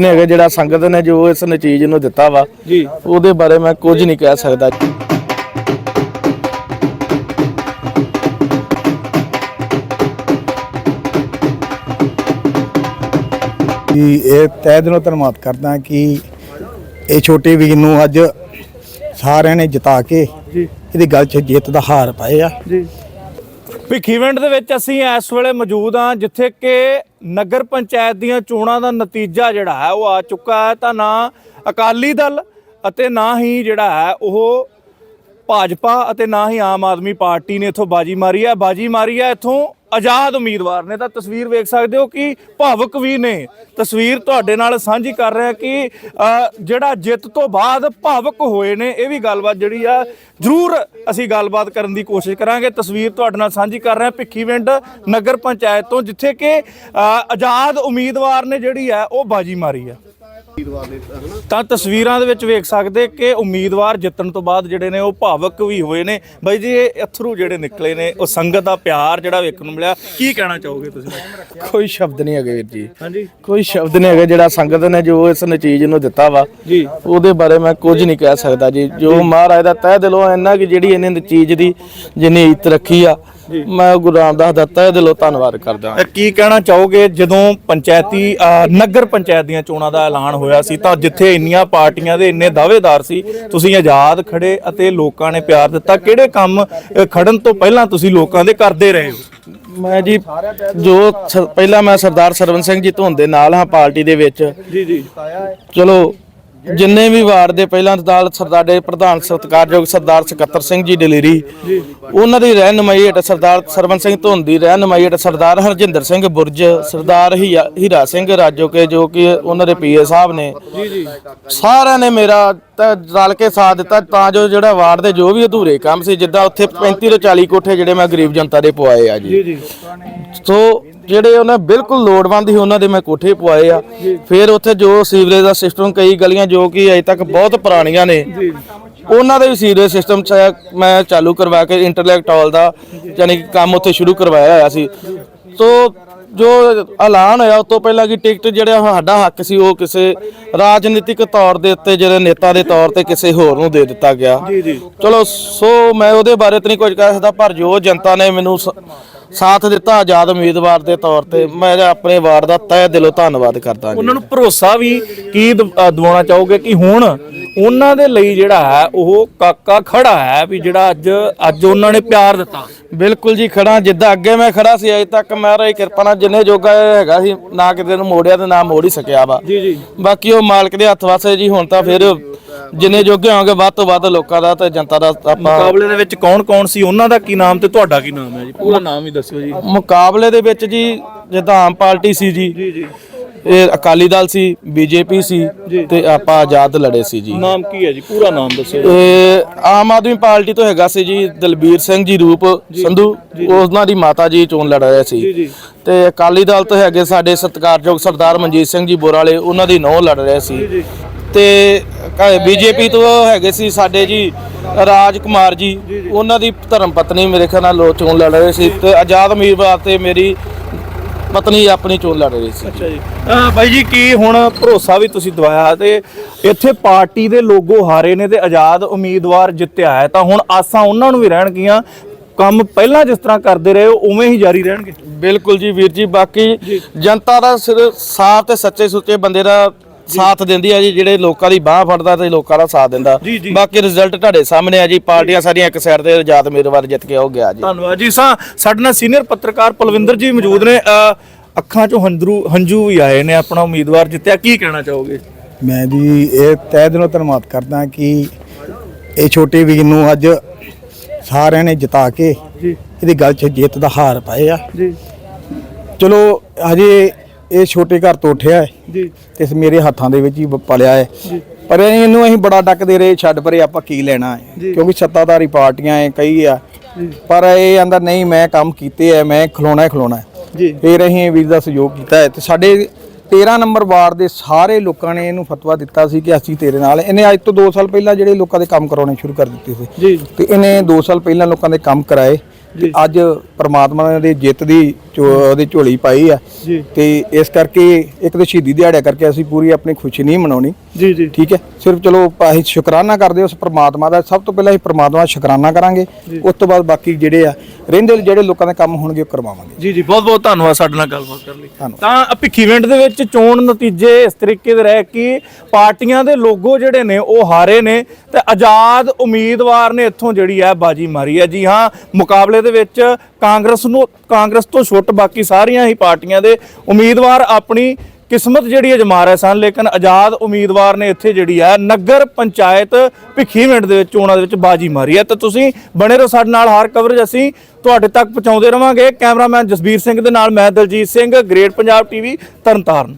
ਨੇ ਹੈਗਾ ਜਿਹੜਾ ਸੰਗਤ ਨੇ ਜੋ ਇਸ ਨਤੀਜ ਨੂੰ ਦਿੱਤਾ ਵਾ ਜੀ। ਉਹਦੇ ਬਾਰੇ ਮੈਂ ਕੁਝ ਨਹੀਂ ਕਹਿ ਸਕਦਾ। ਕਿ ਇਹ ਤਹਿ ਦਿਲੋਂ ਧੰਨਵਾਦ ਕਰਦਾ ਕਿ ਇਹ ਛੋਟੇ ਵੀਰ ਨੂੰ ਅੱਜ ਸਾਰਿਆਂ ਨੇ ਜਿਤਾ ਕੇ ਜੀ। ਇਹਦੀ ਗੱਲ 'ਚ ਜਿੱਤ ਦਾ ਹਾਰ ਪਾਏ ਆ। ਜੀ। ਭਿੱਖੀਵਿੰਡ ਦੇ ਵਿੱਚ ਅਸੀਂ ਇਸ ਵੇਲੇ ਮੌਜੂਦ ਹਾਂ ਜਿੱਥੇ ਕਿ ਨਗਰ ਪੰਚਾਇਤ ਦੀਆਂ ਚੋਣਾਂ ਦਾ ਨਤੀਜਾ ਜਿਹੜਾ ਹੈ ਉਹ ਆ ਚੁੱਕਾ ਹੈ ਤਾਂ ਨਾ ਅਕਾਲੀ ਦਲ ਅਤੇ ਨਾ ਹੀ ਜਿਹੜਾ ਹੈ ਉਹ ਭਾਜਪਾ ਅਤੇ ਨਾ ਹੀ ਆਮ ਆਦਮੀ ਪਾਰਟੀ ਨੇ ਇੱਥੋਂ ਬਾਜੀ ਮਾਰੀ ਹੈ। ਬਾਜੀ ਮਾਰੀ ਹੈ ਇੱਥੋਂ ਆਜ਼ਾਦ ਉਮੀਦਵਾਰ ਨੇ। ਤਾਂ ਤਸਵੀਰ ਵੇਖ ਸਕਦੇ ਹੋ ਕਿ ਭਾਵਕ ਵੀ ਨੇ। ਤਸਵੀਰ ਤੁਹਾਡੇ ਨਾਲ ਸਾਂਝੀ ਕਰ ਰਿਹਾ ਕਿ ਜਿਹੜਾ ਜਿੱਤ ਤੋਂ ਬਾਅਦ ਭਾਵਕ ਹੋਏ ਨੇ, ਇਹ ਵੀ ਗੱਲਬਾਤ ਜਿਹੜੀ ਆ, ਜ਼ਰੂਰ ਅਸੀਂ ਗੱਲਬਾਤ ਕਰਨ ਦੀ ਕੋਸ਼ਿਸ਼ ਕਰਾਂਗੇ। ਤਸਵੀਰ ਤੁਹਾਡੇ ਨਾਲ ਸਾਂਝੀ ਕਰ ਰਹੇ ਹਾਂ ਭਿੱਖੀਵਿੰਡ ਨਗਰ ਪੰਚਾਇਤ ਤੋਂ, ਜਿੱਥੇ ਕਿ ਆਜ਼ਾਦ ਉਮੀਦਵਾਰ ਨੇ ਜਿਹੜੀ ਆ, ਉਹ ਬਾਜੀ ਮਾਰੀ ਆ। ਤਾਂ ਤਸਵੀਰਾਂ ਦੇ ਵਿੱਚ ਵੇਖ ਸਕਦੇ ਕਿ ਉਮੀਦਵਾਰ ਜਿੱਤਣ ਤੋਂ ਬਾਅਦ ਜਿਹੜੇ ਨੇ ਉਹ ਭਾਵਕ ਵੀ ਹੋਏ ਨੇ। ਬਾਈ ਜੀ ਇਹ ਅਥਰੂ ਜਿਹੜੇ ਨਿਕਲੇ ਨੇ ਉਹ ਸੰਗਤ ਦਾ ਪਿਆਰ ਜਿਹੜਾ ਵੇਖਣ ਨੂੰ ਮਿਲਿਆ। ਕੀ ਕਹਿਣਾ ਚਾਹੋਗੇ ਤੁਸੀਂ ਕੋਈ ਸ਼ਬਦ ਨਹੀਂ ਹੈਗੇ ਵੀਰ ਜੀ। ਹਾਂਜੀ। ਕੋਈ ਸ਼ਬਦ ਨਹੀਂ ਹੈਗਾ ਜਿਹੜਾ ਸੰਗਤ ਨੇ ਜੋ ਇਸ ਨਤੀਜ ਨੂੰ ਦਿੱਤਾ ਵਾ ਜੀ। ਉਹਦੇ ਬਾਰੇ ਮੈਂ ਕੁਝ ਨਹੀਂ ਕਹਿ ਸਕਦਾ ਜੀ। ਜੋ ਮਹਾਰਾਜ ਦਾ ਤਹਿ ਦਿਲੋਂ ਇੰਨਾ ਕਿ ਜਿਹੜੀ ਇਹਨੇ ਚੀਜ਼ ਦੀ ਜਿੰਨੀ ਇੱਜ਼ਤ ਰੱਖੀ ਆ ਮੈਂ ਗੁਰੂ ਰਾਮਦਾਸ ਦਾ ਤਹਿ ਦਿਲੋਂ ਧੰਨਵਾਦ ਕਰਦਾ ਅ, ਕੀ ਕਹਿਣਾ ਚਾਹੋਗੇ? ਜਦੋਂ ਪੰਚਾਇਤੀ ਅ, ਨਗਰ ਪੰਚਾਇਤ ਦੀਆਂ ਚੋਣਾਂ ਦਾ ਐਲਾਨ ਹੋਇਆ ਸੀ ਤਾਂ ਜਿੱਥੇ ਇੰਨੀਆਂ ਪਾਰਟੀਆਂ ਦੇ ਇੰਨੇ ਦਾਅਵੇਦਾਰ ਸੀ ਤੁਸੀਂ ਆਜ਼ਾਦ ਖੜੇ ਅਤੇ ਲੋਕਾਂ ਨੇ ਪਿਆਰ ਦਿੱਤਾ। ਕਿਹੜੇ ਕੰਮ ਅ, ਖੜਨ ਤੋਂ ਪਹਿਲਾਂ ਤੁਸੀਂ ਲੋਕਾਂ ਦੇ ਕਰਦੇ ਰਹੇ ਹੋ? ਮੈਂ ਜੀ ਜੋ ਸ- ਪਹਿਲਾਂ ਮੈਂ ਸਰਦਾਰ ਸਰਵਨ ਸਿੰਘ ਜੀ ਧੁੰਨ ਦੇ ਨਾਲ ਹਾਂ ਪਾਰਟੀ ਦੇ ਵਿੱਚ। ਜੀ ਜੀ। ਚਲੋ ਜਿੰਨੇ ਵੀ ਵਾਰਡ ਦੇ ਪਹਿਲਾਂ ਨਾਲ ਸਰਦਾਰ ਪ੍ਰਧਾਨ ਸਤਿਕਾਰਯੋਗ ਸਰਦਾਰ ਸਕੱਤਰ ਸਿੰਘ ਜੀ ਡਲੇਰੀ, ਉਹਨਾਂ ਦੀ ਰਹਿਨਮਾਈ ਹੇਠ ਸਰਦਾਰ ਸਰਵਨ ਸਿੰਘ ਧੁੰਨ ਦੀ ਰਹਿਨਮਾਈ ਹੇਠ ਸਰਦਾਰ ਹਰਜਿੰਦਰ ਸਿੰਘ ਬੁਰਜ, ਸਰਦਾਰ ਹੀਰਾ ਸਿੰਘ ਰਾਜੋਕੇ ਜੋ ਕਿ ਉਹਨਾਂ ਦੇ ਪੀਏ ਸਾਹਿਬ ਨੇ, ਸਾਰਿਆਂ ਨੇ ਮੇਰਾ ਤਾਂ ਰਲ ਕੇ ਸਾਥ ਦਿੱਤਾ ਤਾਂ ਜੋ ਜਿਹੜਾ ਵਾਰਡ ਦੇ ਜੋ ਵੀ ਅਧੂਰੇ ਕੰਮ ਸੀ ਜਿੱਦਾਂ ਉੱਥੇ 35 ਤੋਂ 40 ਕੋਠੇ ਜਿਹੜੇ ਮੈਂ ਗਰੀਬ ਜਨਤਾ ਦੇ ਪਵਾਏ ਆ ਜੀ। ਸੋ ਜਿਹੜੇ ਉਹਨਾਂ ਬਿਲਕੁਲ ਲੋੜਵੰਦ ਸੀ ਉਹਨਾਂ ਦੇ ਮੈਂ ਕੋਠੇ ਪਵਾਏ ਆ। ਫਿਰ ਉੱਥੇ ਜੋ ਸੀਵਰੇਜ ਦਾ ਸਿਸਟਮ ਕਈ ਗਲੀਆਂ ਜੋ ਕਿ ਅਜੇ ਤੱਕ ਬਹੁਤ ਪੁਰਾਣੀਆਂ ਨੇ ਉਹਨਾਂ ਦੇ ਵੀ ਸੀਵਰੇਜ ਸਿਸਟਮ ਮੈਂ ਚਾਲੂ ਕਰਵਾ ਕੇ ਇੰਟਰਲੈਕਟ ਦਾ ਯਾਨੀ ਕਿ ਕੰਮ ਉੱਥੇ ਸ਼ੁਰੂ ਕਰਵਾਇਆ ਹੋਇਆ ਸੀ। ਸੋ ਜੋ ਐਲਾਨ ਹੋਇਆ ਉਸ ਤੋਂ ਪਹਿਲਾਂ ਕਿ ਟਿਕਟ ਜਿਹੜਾ ਸਾਡਾ ਹੱਕ ਸੀ ਉਹ ਕਿਸੇ ਰਾਜਨੀਤਿਕ ਤੌਰ ਦੇ ਉੱਤੇ ਜਿਹੜੇ ਨੇਤਾ ਦੇ ਤੌਰ ਤੇ ਕਿਸੇ ਹੋਰ ਨੂੰ ਦੇ ਦਿੱਤਾ ਗਿਆ। ਚਲੋ ਸੋ ਮੈਂ ਉਹਦੇ ਬਾਰੇ ਤਾਂ ਨਹੀਂ ਕੁਝ ਕਹਿ ਸਕਦਾ ਪਰ ਜੋ ਜਨਤਾ ਨੇ ਮੈਨੂੰ ਸ- ਸਾਥ ਦਿੱਤਾ ਆਜ਼ਾਦ ਉਮੀਦਵਾਰ ਦੇ ਤੌਰ ਤੇ। ਮੈਂ ਆਪਣੇ ਵਾਰਡ ਦਾ ਤਹਿ ਦਿਲੋਂ ਧੰਨਵਾਦ ਕਰਦਾ ਜੀ। ਉਹਨਾਂ ਨੂੰ ਭਰੋਸਾ ਵੀ ਕੀ ਦਿਵਾਉਣਾ ਚਾਹੋਗੇ ਕਿ ਹੁਣ ਉਹਨਾਂ ਦੇ ਲਈ ਜਿਹੜਾ ਹੈ ਉਹ ਕਾਕਾ ਖੜਾ ਹੈ ਵੀ ਜਿਹੜਾ ਅੱਜ ਅੱਜ ਉਹਨਾਂ ਨੇ ਪਿਆਰ ਦਿੱਤਾ। ਬਿਲਕੁਲ ਜੀ ਖੜਾ ਜਿੱਦਾਂ ਅੱਗੇ ਮੈਂ ਖੜਾ ਸੀ ਅਜੇ ਤੱਕ ਮਹਾਰਾਜ ਦੀ ਕਿਰਪਾ ਨਾਲ ਜਿੰਨੇ ਜੋਗਾ ਹੈਗਾ ਸੀ ਨਾ ਕਿਤੇ ਨੂੰ ਮੋੜਿਆ ਤੇ ਨਾ ਮੋੜ ਹੀ ਸਕਿਆ ਵਾ। ਜੀ ਜੀ। ਬਾਕੀ ਉਹ ਮਾਲਕ ਦੇ ਹੱਥ ਵਾਸੇ ਜੀ ਹੁਣ ਤਾਂ ਫਿਰ ਜਿੰਨੇ ਜੋਗੇ ਹੋਣਗੇ ਵੱਧ ਤੋਂ ਵੱਧ ਲੋਕਾਂ ਦਾ ਤੇ ਜਨਤਾ ਦਾ ਆਪਾਂ ਮੁਕਾਬਲੇ ਦੇ ਵਿੱਚ ਕੌਣ ਕੌਣ ਸੀ? ਉਹਨਾਂ ਦਾ ਕੀ ਨਾਮ ਤੇ ਤੁਹਾਡਾ ਕੀ ਨਾਮ ਹੈ ਜੀ? ਪੂਰਾ ਨਾਮ ਵੀ ਦੱਸਿਓ ਜੀ। ਮੁਕਾਬਲੇ ਦੇ ਵਿੱਚ ਜੀ ਜਿੱਦਾਂ ਆਮ ਪਾਰਟੀ ਸੀ ਜੀ ਜੀ ਜੀ। ਇਹ ਅਕਾਲੀ ਦਲ ਸੀ ਬੀਜੇਪੀ ਸੀ ਤੇ ਆਪਾਂ ਆਜ਼ਾਦ ਲੜੇ ਸੀ ਜੀ। ਨਾਮ ਕੀ ਹੈ ਜੀ? ਪੂਰਾ ਨਾਮ ਦੱਸਿਓ। ਇਹ ਆਮ ਆਦਮੀ ਪਾਰਟੀ ਤੋਂ ਹੈਗਾ ਸੀ ਜੀ ਦਲਬੀਰ ਸਿੰਘ ਜੀ ਰੂਪ ਸੰਧੂ। ਉਹਨਾਂ ਦੀ ਮਾਤਾ ਜੀ ਚੋਣ ਲੜ ਰਹੇ ਸੀ। ਤੇ ਅਕਾਲੀ ਦਲ ਤੋਂ ਹੈਗੇ ਸਾਡੇ ਸਤਿਕਾਰਯੋਗ ਸਰਦਾਰ ਮਨਜੀਤ ਸਿੰਘ ਜੀ ਬੋਰਾਲੇ ਉਹਨਾਂ ਦੀ ਨੌ ਲੜ ਰਹੇ ਸੀ। ਤੇ ਬੀਜੇਪੀ ਤੋਂ ਹੈਗੇ ਸੀ ਸਾਡੇ ਜੀ ਰਾਜ ਕੁਮਾਰ ਜੀ ਉਹਨਾਂ ਦੀ ਧਰਮ ਪਤਨੀ ਮੇਰੇ ਖਿਆਲ ਨਾਲ ਲੋ ਚੋਣ ਲੜ ਰਹੇ ਸੀ ਤੇ ਆਜ਼ਾਦ ਉਮੀਦਵਾਰ ਤੇ ਮੇਰੀ ਪਤਨੀ ਆਪਣੀ ਚੋਣ ਲੜ ਰਹੀ ਸੀ। ਅੱਛਾ ਜੀ। ਬਾਈ ਜੀ ਕੀ ਹੁਣ ਭਰੋਸਾ ਵੀ ਤੁਸੀਂ ਦਵਾਇਆ ਤੇ ਇੱਥੇ ਪਾਰਟੀ ਦੇ ਲੋਗੋ ਹਾਰੇ ਨੇ ਤੇ ਆਜ਼ਾਦ ਉਮੀਦਵਾਰ ਜਿੱਤਿਆ ਹੈ ਤਾਂ ਹੁਣ ਆਸਾਂ ਉਹਨਾਂ ਨੂੰ ਵੀ ਰਹਿਣਗੀਆਂ। ਕੰਮ ਪਹਿਲਾਂ ਜਿਸ ਤਰ੍ਹਾਂ ਕਰਦੇ ਰਹੇ ਉਵੇਂ ਹੀ ਜਾਰੀ ਰਹਿਣਗੇ। ਬਿਲਕੁਲ ਜੀ ਵੀਰ ਜੀ ਬਾਕੀ ਜਨਤਾ ਦਾ ਸਿਰ ਸਾਫ਼ ਤੇ ਸੱਚੇ ਸੁੱਚੇ ਬੰਦੇ ਦਾ ਸਾਥ ਦਿੰਦੀ ਆ ਜੀ ਜਿਹੜੇ ਲੋਕਾਂ ਦੀ ਬਾਹ ਫੜਦਾ ਤੇ ਲੋਕਾਂ ਦਾ ਸਾਥ ਦਿੰਦਾ। ਬਾਕੀ ਰਿਜ਼ਲਟ ਤੁਹਾਡੇ ਸਾਹਮਣੇ ਆ ਜੀ ਪਾਰਟੀਆਂ ਸਾਰੀਆਂ ਇੱਕ ਸਾਈਡ ਤੇ ਆਜ਼ਾਦ ਉਮੀਦਵਾਰ ਜਿੱਤ ਕੇ ਹੋ ਗਿਆ ਜੀ। ਧੰਨਵਾਦ ਜੀ। ਸਾ ਸਾਡੇ ਨਾਲ ਸੀਨੀਅਰ ਪੱਤਰਕਾਰ ਪਲਵਿੰਦਰ ਜੀ ਮੌਜੂਦ ਨੇ। ਅੱਖਾਂ ਚੋਂ ਹੰਝਰੂ ਹੰਝੂ ਵੀ ਆਏ ਨੇ ਆਪਣਾ ਉਮੀਦਵਾਰ ਜਿੱਤਿਆ। ਕੀ ਕਹਿਣਾ ਚਾਹੋਗੇ? ਮੈਂ ਜੀ ਇਹ ਤਹਿ ਦਿਲੋਂ ਧੰਨਵਾਦ ਕਰਦਾ ਕਿ ਇਹ ਛੋਟੇ ਵੀਰ ਨੂੰ ਅੱਜ ਸਾਰਿਆਂ ਨੇ ਜਿਤਾ ਕੇ ਜੀ। ਇਹਦੀ ਗੱਲ 'ਚ ਜਿੱਤ ਦਾ ਹਾਰ ਪਾਏ ਆ ਜੀ। ਚਲੋ ਹਜੇ ਇਹ ਛੋਟੇ ਘਰ ਤੋਂ ਉੱਠਿਆ ਹੈ ਜੀ। ਤੇ ਇਸ ਮੇਰੇ ਹੱਥਾਂ ਦੇ ਵਿੱਚ ਹੀ ਪਲਿਆ ਹੈ। ਪਰ ਇਹਨੂੰ ਅਸੀਂ ਬੜਾ ਡੱਕਦੇ ਰਹੇ ਛੱਡ ਪਰੇ ਆਪਾਂ ਕੀ ਲੈਣਾ ਹੈ। ਕਿਉਂਕਿ ਸੱਤਾਧਾਰੀ ਪਾਰਟੀਆਂ ਐ ਕਈ ਆ। ਪਰ ਇਹ ਆਂਦਾ ਨਹੀਂ ਮੈਂ ਕੰਮ ਕੀਤੇ ਐ ਮੈਂ ਖਲੋਣਾ ਖਲੋਣਾ ਜੀ। ਫਿਰ ਅਸੀਂ ਵੀਰ ਦਾ ਸਹਿਯੋਗ ਕੀਤਾ ਹੈ। ਤੇ ਸਾਡੇ 13 ਨੰਬਰ ਵਾਰਡ ਦੇ ਸਾਰੇ ਲੋਕਾਂ ਨੇ ਇਹਨੂੰ ਫਤਵਾ ਦਿੱਤਾ ਸੀ ਕਿ ਅਸੀਂ ਤੇਰੇ ਨਾਲ ਇਹਨੇ ਅੱਜ ਤੋਂ 2 ਸਾਲ ਪਹਿਲਾਂ ਜਿਹੜੇ ਲੋਕਾਂ ਦੇ ਕੰਮ ਕਰਾਉਣੇ ਸ਼ੁਰੂ ਕਰ ਦਿੱਤੇ ਸੀ। ਜੀ। ਤੇ ਇਹਨੇ 2 ਸਾਲ ਪਹਿਲਾਂ ਲੋਕਾਂ ਦੇ ਕੰਮ ਕਰਾਏ। ਅੱਜ ਪ੍ਰਮਾਤਮਾ ਨੇ ਜਿੱਤ ਦੀ ਉਹਦੀ ਝੋਲੀ ਪਾਈ ਆ। ਤੇ ਇਸ ਕਰਕੇ ਇੱਕ ਤਾਂ ਸ਼ਹੀਦੀ ਦਿਹਾੜਾ ਕਰਕੇ ਅਸੀਂ ਪੂਰੀ ਆਪਣੀ ਖੁਸ਼ੀ ਨਹੀਂ ਮਨਾਉਣੀ। ਜੀ ਜੀ। ਠੀਕ ਹੈ? ਸਿਰਫ ਚਲੋ ਅਸੀਂ ਸ਼ੁਕਰਾਨਾ ਕਰਦੇ ਉਸ ਪ੍ਰਮਾਤਮਾ ਦਾ। ਸਭ ਤੋਂ ਪਹਿਲਾਂ ਅਸੀਂ ਪ੍ਰਮਾਤਮਾ ਦਾ ਸ਼ੁਕਰਾਨਾ ਕਰਾਂਗੇ। ਉਸ ਤੋਂ ਬਾਅਦ ਬਾਕੀ ਜਿਹੜੇ ਆ ਰਹਿੰਦੇ ਜਿਹੜੇ ਲੋਕਾਂ ਦੇ ਕੰਮ ਹੋਣਗੇ ਉਹ ਕਰਵਾਵਾਂਗੇ। ਜੀ ਜੀ। ਬਹੁਤ ਬਹੁਤ ਧੰਨਵਾਦ ਸਾਡੇ ਨਾਲ ਗੱਲਬਾਤ ਕਰਨ ਲਈ। ਤਾਂ ਭਿੱਖੀਵਿੰਡ ਦੇ ਵਿੱਚ ਚੋਣ ਨਤੀਜੇ ਇਸ ਤਰੀਕੇ ਦੇ ਰਹੇ ਕਿ ਪਾਰਟੀਆਂ ਦੇ ਲੋਗੋ ਜਿਹੜੇ ਨੇ ਉਹ ਹਾਰੇ ਨੇ ਤੇ ਆਜ਼ਾਦ ਉਮੀਦਵਾਰ ਨੇ ਇੱਥੋਂ ਜਿਹੜੀ ਹੈ ਬਾਜੀ ਮਾਰੀ ਹੈ ਜੀ ਹਾਂ ਮੁਕਾਬਲੇ ਦੇ ਵਿੱਚ ਕਾਂਗਰਸ ਨੂੰ, ਕਾਂਗਰਸ ਤੋਂ ਛੁੱਟ ਬਾਕੀ ਸਾਰੀਆਂ ਹੀ ਪਾਰਟੀਆਂ ਦੇ ਉਮੀਦਵਾਰ ਆਪਣੀ ਕਿਸਮਤ ਜਿਹੜੀ ਅਜਮਾ ਰਹੇ ਸਨ, ਲੇਕਿਨ ਆਜ਼ਾਦ ਉਮੀਦਵਾਰ ਨੇ ਇੱਥੇ ਜਿਹੜੀ ਹੈ ਨਗਰ ਪੰਚਾਇਤ ਭਿੱਖੀਵਿੰਡ ਦੇ ਵਿੱਚ ਚੋਣਾਂ ਦੇ ਵਿੱਚ ਬਾਜੀ ਮਾਰੀ ਹੈ। ਤਾਂ ਤੁਸੀਂ ਬਣੇ ਰਹੋ ਸਾਡੇ ਨਾਲ ਹਰ ਕਵਰੇਜ ਅਸੀਂ ਤੁਹਾਡੇ ਤੱਕ ਪਹੁੰਚਾਉਂਦੇ ਰਵਾਂਗੇ। ਕੈਮਰਾਮੈਨ ਜਸਬੀਰ ਸਿੰਘ ਦੇ ਨਾਲ ਮੈਂ ਦਲਜੀਤ ਸਿੰਘ ਗ੍ਰੇਟ ਪੰਜਾਬ ਟੀਵੀ ਤਰਨਤਾਰਨ।